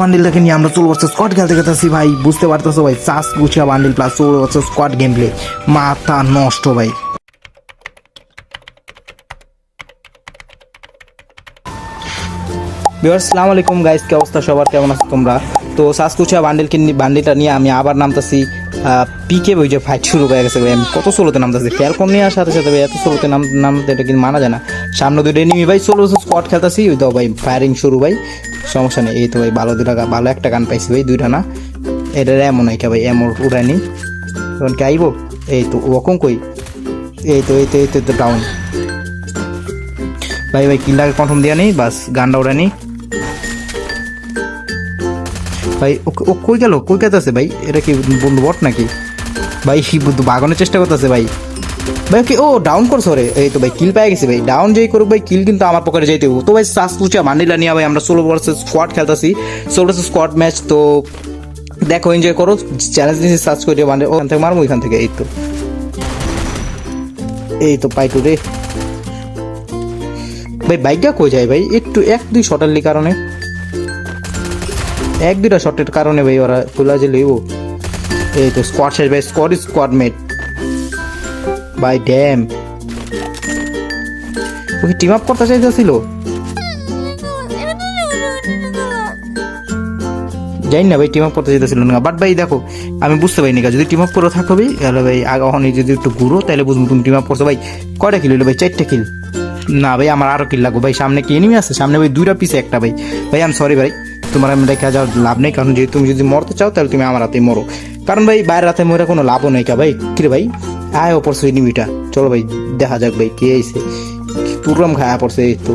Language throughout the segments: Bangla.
বান্ডিলটাকে নিয়ে আমরা চলে বসছে স্কট খেলতে খেলতেছি, ভাই। বুঝতে পারতেছো, ভাই? চাষ গুছিয়া বান্ডিল প্লাস চলে বসছে স্কট গেম প্লে মাথা নষ্ট, ভাই। বিহার সালাম আলাইকুম গাইস কি অবস্থা সবার? কেমন আছো তোমরা? তো সাসকুচা বান্ডেল কিনে বান্ডিলটা নিয়ে আমি আবার নামতাছি। পিকে ওই যে ফাইট শুরু হয়ে গেছে ভাই। আমি কত সোলোতে নামতাছি ফ্যালকন নিয়ে আসার সাথে সাথে ভাই, এত সোলোতে নাম নামতে এটা কিন্তু মানা যায় না। সামনে দুটো এনিমি ভাই সোলো স্কোয়াড খেলতাছি, ওই তো ভাই ফায়ারিং শুরু ভাই। সমস্যা নেই, এই তো ভাই, ভালো দুটা ভালো একটা গান পাইছি ভাই, দুইটা না। এটা এমন নাকি ভাই এমন উড়ানি তখন কি আইবো? এই তো ওরকম কই? এই তো এই তো এই তো ডাউন ভাই ভাই, কিল্লাকে কনফার্ম দিয়া নেই বাস, গানটা উড়ানি ভাই, ও- কই গেল? কই গেছে ভাই? এটা কি বন্ধু বট নাকি? ভাই বন্ধু বাগানোর চেষ্টা করতেছে ভাই। ভাই কি ও ডাউন করছ রে এই তো ভাই কিল পেয়ে গেছে ভাই। ডাউন যেই করুক ভাই কিল কিন্তু আমার পকেটে যাইতে। তো ভাই সাস পুচা মান্ডিলা নিয়ে ভাই, আমরা ষোলো ভার্সেস স্কোয়াড খেলতেছি। ষোলো স্কোয়াড ম্যাচ তো দেখো এনজয় করো। চ্যালেঞ্জ নিয়ে সার্চ করে মানে ওখান থেকে মারবো, ওইখান থেকে, এই তো। এই তো, পাইটু রে। ভাই, বাইকটা কই যায় ভাই? একটু এক, দুই শটারলি কারণে। এক দুটা শটের কারণে ভাই ওরা তোলা যে লইব। এই তো স্কোয়াড শেষ ভাই squad squad mate by damn okay team up করতে চাইতেছিল? জানি না ভাই টিম আপ করতে চাইতেছিল না। বাট ভাই দেখো, আমি বুঝতে পারিনি যদি টিম আপ করে থাকো ভাই, তাহলে ভাই ওখানে যদি একটু ঘুরো, তাহলে বুঝব তুমি টিম আপ করছ। ভাই, কয়টা হইল ভাই? চারটা কিল না ভাই, আমার আরও কিল লাগবো। ভাই, সামনে কি এনিমি আছে? সামনে ভাই দুইটা পিসে একটা ভাই। ভাই আমি সরি ভাই। তোমার আমি দেখা যাওয়ার লাভ নেই। কারণ যদি তুমি যদি মরতে চাও, তাহলে তুমি আমার হাতে মরো। কারণ ভাই, বাইরের হাতে মরে কোনো লাভও নেই কা ভাই। কিরে ভাই? আয় পড়ছে এনিমিটা চলো ভাই, দেখা যাক ভাই, কে আইছে। তুরম খায়া পড়ছে এই তো।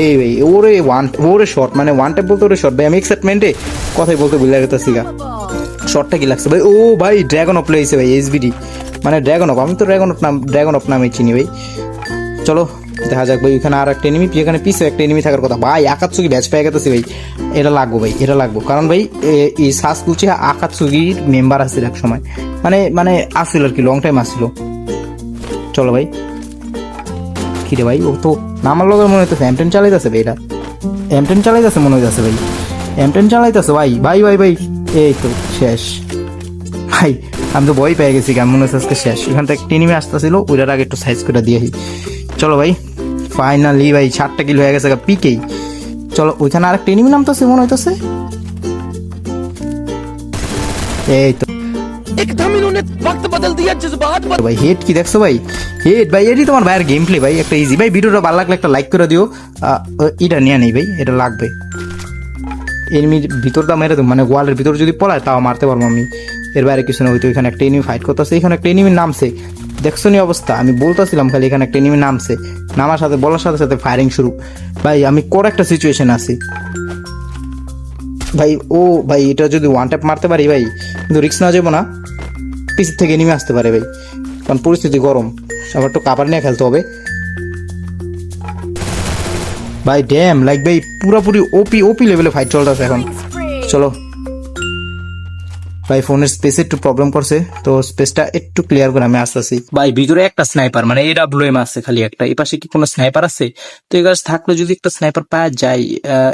এই ভাই, ওরে ওয়ান ওরে শর্ট মানে ওয়ান টাইপ বলতে ওরে শর্ট ভাই, আমি এক্সাইটমেন্টে কথাই বলতে ভুলে গেছি গা। শর্টটা কি লাগছে ভাই? ও ভাই ড্রাগন অফ লেগেছে ভাই এসবিডি মানে ড্রাগন অফ আমি তো ড্রাগন অফ নাম ড্রাগন অফ নামে চিনি ভাই। চলো দেখা যাক ভাই, এখানে আর একটা এনিমি এখানে পিছে একটা এনিমি থাকার কথা। ভাই, আকাতসুগি ব্যাচ পেয়ে গেছে ভাই। এটা লাগবো ভাই, এটা লাগবো। কারণ ভাই এই শ্বাস কুচি আকাতসুগির মেম্বার আসছিল এক সময়। মানে মানে আসছিল আর কি লং টাইম আসছিল চলো ভাই। কিরে ভাই, ও তো নামার লগে মনে হইতেছে এম টেন চালাইতেছে ভাই এটা। এম টেন চালাইতেছে মনে হইতেছে ভাই। এম টেন চালাইতেছে, ভাই ভাই ভাই ভাই। এই তো, শেষ। ভাই, আমি তো ভয় পেয়ে গেছি কেমন হচ্ছে আজকে শেষ। এখান থেকে একটা এনিমি আসতেছিল, ওইটার আগে একটু সাইজ করে দিয়ে চলো ভাই। ফাইনালি ভাই ষাটটা কিল হয়ে গেছে পিকেই চলো ওইখানে আরেকটা এনিমি নামতেছে মনে হইতেছে এই তো एकदम इन्होंने वक्त बदल दिया जज्बात তো ভাই হেড কি দেখছো ভাই হেড ভাই এটি তোমার ভাইয়ের গেম প্লে ভাই একটা ইজি ভাই ভিডিওটা ভালো লাগলে একটা লাইক করে দিও আহ, এটা নিয়ে নেই ভাই এটা লাগবে এনিমির ভিতরটা মেরে দেবো মানে ওয়ালের ভিতর যদি পলায় তাও মারতে পারবো আমি এর বাইরে কিছু না হয়তো এখানে একটা এনিমি ফাইট করতেছে এখানে একটা এনিমি নামছে দেখছ নি অবস্থা? আমি বলতেছিলাম খালি এখানে একটা এনিমি নামছে। নামার সাথে, বলার সাথে সাথে ফায়ারিং শুরু। ভাই, আমি কোর একটা সিচুয়েশন আছি। ভাই, ও, ভাই, এটা যদি ওয়ান ট্যাপ মারতে পারি ভাই, কিন্তু রিক্স না যাব না। পিছের থেকে নেমে আসতে পারে ভাই। কারণ পরিস্থিতি গরম। আবার একটু কাবার নিয়ে খেলতে হবে। ভাই ড্যাম লাইক ভাই, পুরোপুরি ওপি ওপি লেভেলে ফাইট চলতেছে এখন। চলো। ভাই, ফোনের স্পেসে একটু প্রবলেম করছে, তো স্পেসটা একটু ক্লিয়ার করে আমি আসতেছি। ভাই, ভিতরে একটা স্নাইপার মানে এ ডাব্লিউ এম আছে খালি একটা এই পাশে কি কোনো স্নাইপার আছে? তো এই গাছ থাকলে যদি একটা স্নাইপার পাওয়া যায়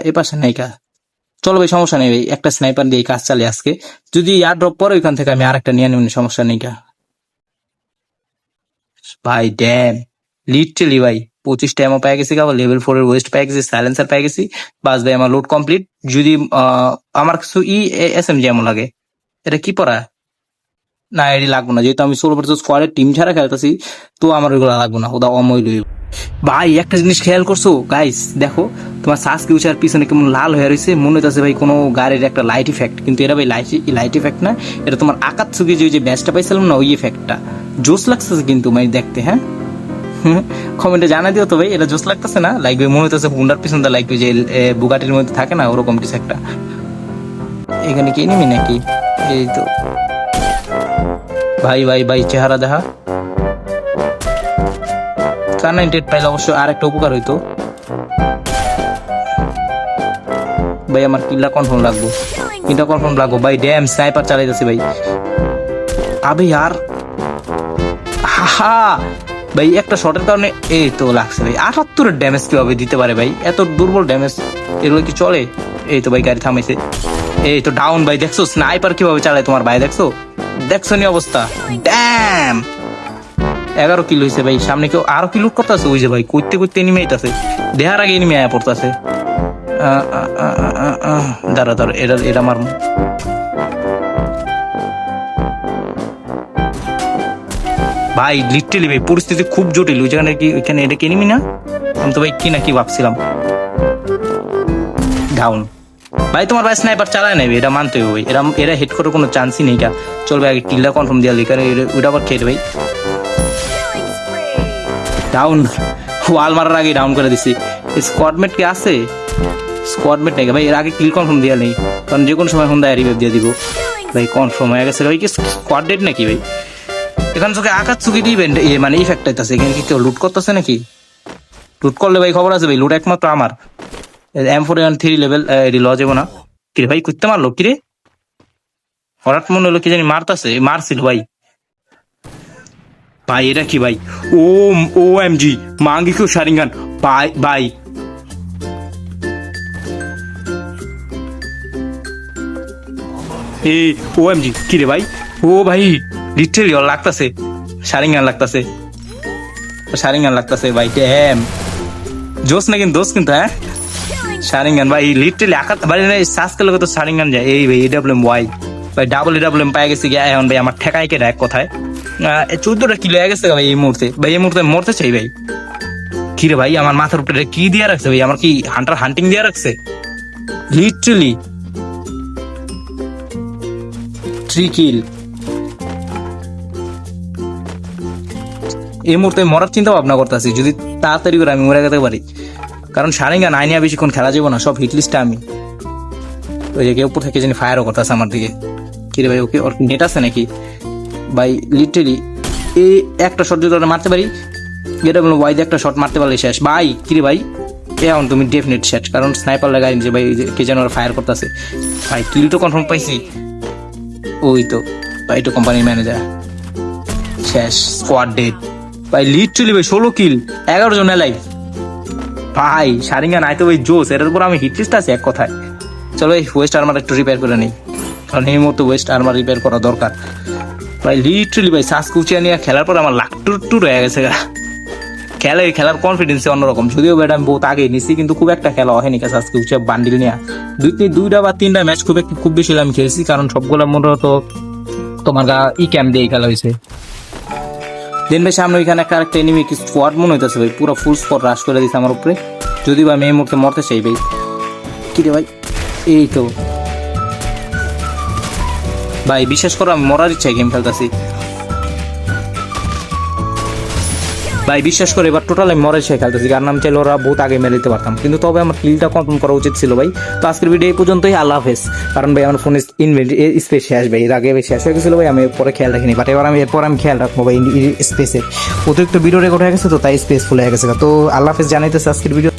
এ পাশে নাই কা চলো ভাই, সমস্যা নেই ভাই, একটা স্নাইপার দিয়ে কাজ চালিয়ে আজকে। যদি ইয়ার ড্রপ পরে ওইখান থেকে আমি আরেকটা নিয়ে নেব সমস্যা নেই কা ভাই ড্যাম লিটারালি ভাই, পঁচিশটা এমও পেয়ে গেছি আবার লেভেল ফোর এর ওয়েস্ট পেয়ে গেছি সাইলেন্সার পেয়ে গেছি। বাস ভাই, আমার লোড কমপ্লিট যদি আমার কিছু ই এস এম জি এমন লাগে এটা কি পড়া? না, এটি লাগবো না। যেহেতু আমি ষোলো বছর স্কোয়াডের টিম ছাড়া খেলতেছি, তো আমার ওইগুলো লাগবো না। ওদা অময় লইব ভাই, একটা জিনিস খেয়াল করছ? গাইস দেখো, তোমার শ্বাস কিউচার পিছনে কেমন লাল হয়ে রয়েছে। মনে হইতেছে ভাই কোনো গাড়ির একটা লাইট ইফেক্ট কিন্তু এটা ভাই লাইট লাইট ইফেক্ট না। এটা তোমার আকাত সুগি যে ব্যাচটা পাইছিলাম না, ওই ইফেক্টটা জোস লাগতেছে কিন্তু মানে দেখতে হ্যাঁ? কমেন্টে জানা দিও তো ভাই, এটা জোস লাগতেছে না? ভাই, মনে হইতেছে হুন্ডার পিছনটা লাইক যে বুগাটির মধ্যে থাকে না, ওরকম কিছু একটা। এখানে কি নিবি নাকি? এই তো। ভাই ভাই ভাই, চেহারা দেখা। কার নাইনটি এইট পাইলে অবশ্য আর একটা উপকার হইতো। ভাই, আমার কিল্লা কনফার্ম লাগবো। কিল্লা কনফার্ম লাগবো। ভাই ড্যাম স্নাইপার চালাইতেছি ভাই। আবে আর। হাহা। ভাই, একটা শটের কারণে এই তো লাগছে ভাই। আটাত্তরের ড্যামেজ কীভাবে দিতে পারে ভাই? এত দুর্বল ড্যামেজ এগুলো কি চলে? এই তো ভাই, গাড়ি থামাইছে। এই তো ডাউন ভাই, দেখছ? স্নাইপার কীভাবে চালায় তোমার ভাই, দেখছ? দেখছ নি অবস্থা? ড্যাম এগারো কিলো হয়েছে ভাই, সামনে কেউ আরও কিলো কত আছে ওই যে ভাই করতে করতে এনিমে আইতাছে। দেহার আগে এনিমে আয়া পড়তাছে। দাঁড়া দাঁড়া, এটা এটা আমার ভাই লিটারেলি ভাই, পরিস্থিতি খুব জটিল। ওই জায়গায় কি ওইখানে এটা কিনিমি না? আমি তো ভাই কি না কি ভাবছিলাম। ডাউন ভাই, তোমার ভাই স্নাইপার চালায় নেবে এটা মানতে হবে এরা এরা হিট করার কোনো চান্সই নেই কা চল ভাই আগে কিল্লা কনফার্ম দিয়া লিখারে ওটা আবার খেয়ে ভাই? ডাউন ওয়াল মারার আগে ডাউন করে দিছি। স্কোয়াডমেট কি আছে? স্কোয়াডমেট নাকি ভাই। এর আগে কিল কনফার্ম দেওয়া নেই। কারণ যে কোনো সময় হুন্ডা রিভাইভ দিয়ে দিব। ভাই কনফার্ম হয়ে গেছে ভাই। কি স্কোয়াড ডেট নাকি ভাই? এখানে তোকে আকাশ চুকি দিবেন মানে ইফেক্ট আইতাছে এখানে কি কেউ লুট করতেছে নাকি? লুট করলে ভাই খবর আছে ভাই। লুট একমাত্র আমার। M four N three level এটি ল যাব না। কিরে ভাই করতে মারলো? কিরে? হঠাৎ মনে হলো কি জানি মারতাছে, মারছিল ভাই। ভাই, এটা কি ভাই? ও ও এম জি মাঙ্গি কেউ সারিঙ্গান। ভাই ভাই। এ ও এম জি কি রে ভাই? ও ভাই লিটারেলি লাগতাছে। সারিঙ্গান লাগতাছে। সারিঙ্গান লাগতাছে ভাই ড্যাম জোস না কিন্তু দোষ কিন্তু হ্যাঁ? সারিঙ্গান, ভাই লিটারেলি আকাত ভাই সার্চ করলে কত সারিঙ্গান যায়? এই, ভাই এডাব্লিউ ওয়াই ভাই ডাবল এডাব্লিউ পাই গেছে গিয়া এখন, ভাই, আমার ঠেকাই কেটে এক কথায়। চোদ্দটা কিলো হয়ে গেছে ভাই, এই মুহূর্তে। ভাই, এই মুহূর্তে মরতে চাই, ভাই। কি রে ভাই, আমার মাথার উপরে কি দিয়ে রাখছে, ভাই? আমার কি হান্টার হান্টিং দিয়ে রাখছে? লিটারেলি থ্রি কিল এই মুহূর্তে মরার চিন্তা ভাবনা করতেছি, যদি তাড়াতাড়ি করে আমি মরে যেতে পারি। কারণ সারেঙ্গা নাই নিয়ে বেশিক্ষণ খেলা যাব না, সব হিটলিস্টে আমি। ওই যে কেউ উপর থেকে জানি ফায়ারও করতেছে আমার দিকে। কি রে ভাই, ওকে ওর নেট আছে নাকি? ভাই লিটারেলি এই একটা শট যদি ওরা মারতে পারি এটা বলব ওয়াইদে একটা শট মারতে পারলে শেষ। ভাই কিরে ভাই? এখন তুমি ডেফিনেট শেষ কারণ স্নাইপার লাগাই যে ভাই কে যেন ওরা ফায়ার করতেছে। ভাই কিল তো কনফার্ম পাইছি। ওই তো, ভাই তো কোম্পানির ম্যানেজার শেষ স্কোয়াড ডেট ভাই লিটারালি ভাই, ষোলো কিল এগারো জন এলাই ভাই সারিঙ্গা নাই তো ওই জোস এটার উপর আমি হিট লিস্ট আছে এক কথায়। চলো এই ওয়েস্ট আর্মার একটু রিপেয়ার করে নিই। কারণ এই মুহূর্তে ওয়েস্ট আর্মার রিপেয়ার করা দরকার। ভাই লিটারালি ভাই শ্বাস কুচিয়া নিয়ে খেলার পর আমার লাখ টুর টুর হয়ে গেছে গা। খেলে খেলার কনফিডেন্স অন্যরকম। যদিও এটা আমি বহুত আগে নিছি, কিন্তু খুব একটা খেলা হয়নি কাছে আজকে উঠছে বান্ডিল নিয়ে। দুই দুইটা বা তিনটা ম্যাচ খুব একটু খুব বেশি আমি খেলেছি, কারণ সবগুলো মূলত তোমার গা ই ক্যাম্প দিয়ে খেলা হয়েছে। দিন ভাই, সামনে ওইখানে একটা আরেকটা এনিমি কি স্কোয়াড মনে হইতেছে ভাই। পুরো ফুল স্পট রাশ করে দিছে আমার উপরে। যদি ভাই আমি এই মুহূর্তে মরতে চাই ভাই। কি রে ভাই? এই তো। ভাই বিশ্বাস করো আমি মরার ইচ্ছায় গেম খেলতেছি। ভাই, বিশ্বাস করে, এবার টোটাল আমি মরে সে খেলতেছি। কারণ আমি চাইলে ওরা বহুত আগে মেরে দিতে পারতাম। কিন্তু তবে আমার কিলটা কনফার্ম করা উচিত ছিল ভাই। তো আজকের ভিডিও এই পর্যন্তই। আল্লাহ হাফেজ। কারণ ভাই, আমার ফোন স্পেস শেষ ভাই। এর আগে বেশি শেষ হয়ে গেছিল ভাই, আমি পরে খেয়াল রাখিনি। বাট এবার আমি, এরপর আমি খেয়াল রাখব ভাই স্পেসে অতিরিক্ত ভিডিও রেকর্ড হয়ে গেছে তো তাই স্পেস ফুল হয়ে গেছে তো আল্লাহ হাফেজ জানাইতেছে আজকের ভিডিও